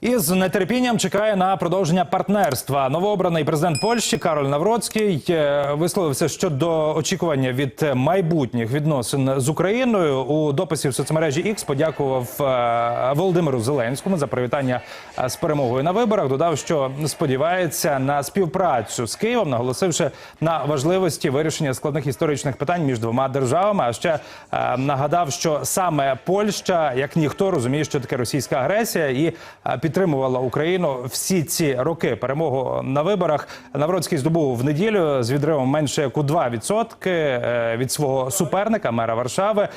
І з нетерпінням чекає на продовження партнерства. Новообраний президент Польщі Кароль Навроцький е, висловився щодо очікування від майбутніх відносин з Україною. У дописі в соцмережі X подякував е, Володимиру Зеленському за привітання е, з перемогою на виборах. Додав, що сподівається на співпрацю з Києвом, наголосивши на важливості вирішення складних історичних питань між двома державами. А ще нагадав, що саме Польща, як ніхто, розуміє, що таке російська агресія, і е, підтримувала Україну всі ці роки. Перемогу на виборах Навроцький здобув в неділю з відривом менше як у 2% е, від свого суперника, мера Варшави е,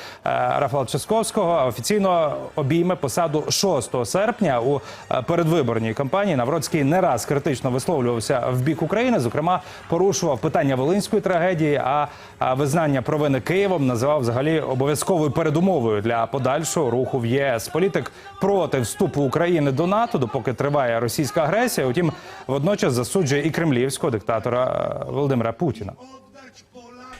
Рафала Часковського. Офіційно обійме посаду 6 серпня у е, передвиборній кампанії. Навроцький не раз критично висловлювався в бік України. Зокрема, порушував питання волинської трагедії. А визнання провини Києвом називав взагалі обов'язковою передумовою для подальшого руху в ЄС. Політик проти вступу України до НАТО, допоки триває російська агресія. Утім, водночас засуджує і кремлівського диктатора е, Володимира Путіна.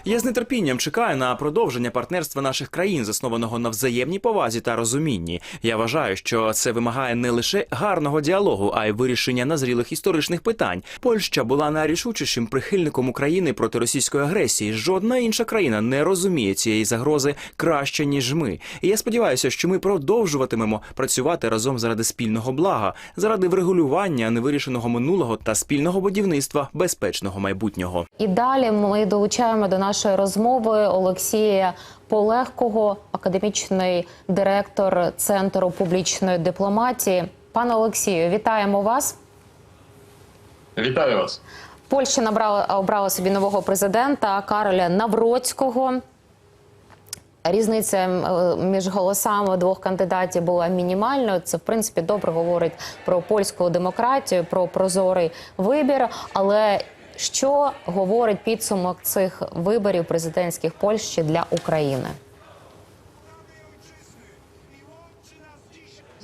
Я з нетерпінням чекаю на продовження партнерства наших країн, заснованого на взаємній повазі та розумінні. Я вважаю, що це вимагає не лише гарного діалогу, а й вирішення назрілих історичних питань. Польща була найрішучішим прихильником України проти російської агресії. Жодна інша країна не розуміє цієї загрози краще ніж ми. І я сподіваюся, що ми продовжуватимемо працювати разом заради спільного блага, заради врегулювання невирішеного минулого та спільного будівництва безпечного майбутнього. І далі ми долучаємо до нашої розмови Олексія Полегкого, академічний директор Центру публічної дипломатії. Пане Олексію, вітаємо вас. Вітаю вас. Польща набрала обрала собі нового президента Кароля Навроцького. Різниця е, між голосами двох кандидатів була мінімальною. Це в принципі добре говорить про польську демократію, про прозорий вибір. Але що говорить підсумок цих виборів президентських Польщі для України?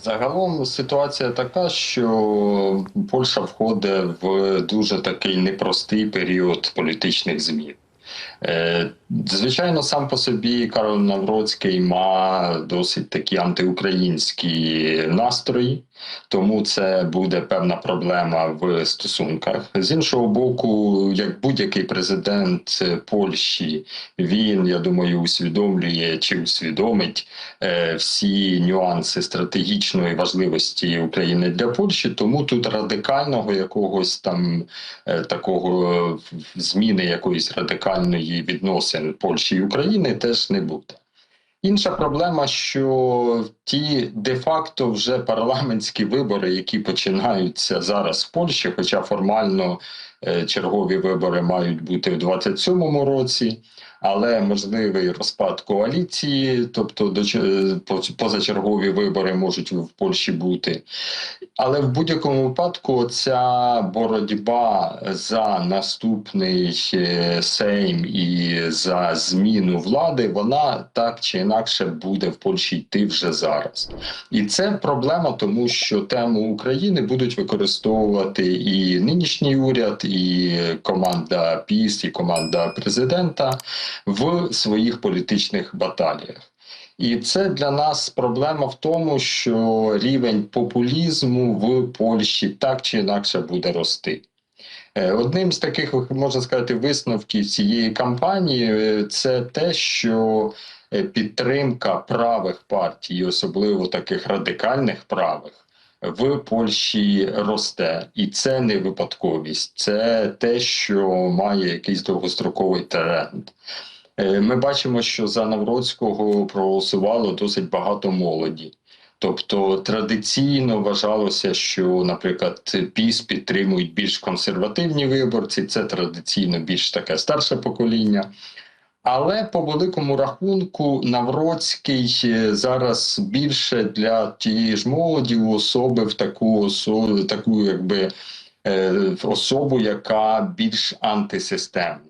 Загалом ситуація така, що Польща входить в дуже такий непростий період політичних змін. Е, Звичайно, сам по собі Карол Навроцький має досить такі антиукраїнські настрої, тому це буде певна проблема в стосунках. З іншого боку, як будь-який президент Польщі, він, я думаю, усвідомлює чи усвідомить е, всі нюанси стратегічної важливості України для Польщі, тому тут радикального якогось там е, такого зміни якоїсь радикальної відносин Польщі і України теж не буде. Інша проблема, що ті де-факто вже парламентські вибори, які починаються зараз в Польщі, хоча формально е, чергові вибори мають бути в 27-му році, але можливий розпад коаліції, тобто до позачергові вибори можуть в Польщі бути. Але в будь-якому випадку ця боротьба за наступний е, сейм і за зміну влади, вона так чи інакше буде в Польщі йти вже зараз. І це проблема, тому що тему України будуть використовувати і нинішній уряд, і команда ПІС, і команда президента в своїх політичних баталіях. І це для нас проблема в тому, що рівень популізму в Польщі так чи інакше буде рости. Е, Одним з таких, можна сказати, висновків цієї кампанії е, це те, що е, підтримка правих партій, особливо таких радикальних правих, в Польщі росте, і це не випадковість, це те, що має якийсь довгостроковий тренд. Ми бачимо, що за Навроцького проголосувало досить багато молоді. Тобто традиційно вважалося, що, наприклад, піс підтримують більш консервативні виборці, це традиційно більш таке старше покоління. Але по великому рахунку Навроцький е, зараз більше для тієї ж молоді уособив таку особу, таку якби е, особу, яка більш антисистемна.